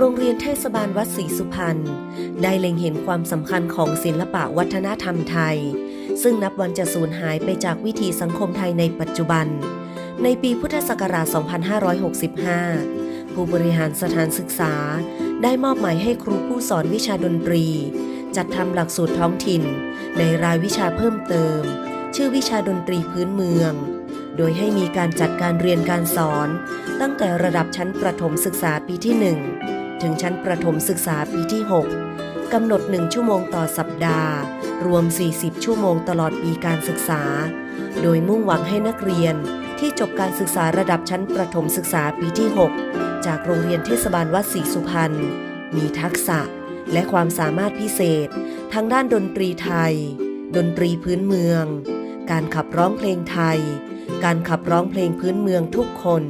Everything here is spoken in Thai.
โรงเรียนเทศบาลวัดศรีสุพรรณได้เล็งเห็นความสำคัญของศิลปะวัฒนธรรมไทย ซึ่งนับวันจะสูญหายไปจากวิถีสังคมไทยในปัจจุบัน ในปีพุทธศักราช 2565 ผู้บริหารสถานศึกษา ได้มอบหมายให้ครูผู้สอนวิชาดนตรี จัดทำหลักสูตรท้องถิ่น ในรายวิชาเพิ่มเติม ชื่อวิชาดนตรีพื้นเมืองโดยให้มีการจัดการเรียนการสอน ตั้งแต่ระดับชั้นประถมศึกษาปีที่1 ถึงชั้นประถมศึกษาปีที่ 6 กำหนด 1 ชั่วโมงต่อสัปดาห์ รวม 40 ชั่วโมงตลอดปีการศึกษา โดยมุ่งหวังให้นักเรียนที่จบการศึกษาระดับชั้นประถมศึกษาปีที่ 6 จากโรงเรียนเทศบาลวัดศรีสุพรรณ มีทักษะและความสามารถพิเศษ ทางด้านดนตรีไทย ดนตรีพื้นเมือง การขับร้องเพลงไทย การขับร้องเพลงพื้นเมืองทุกคน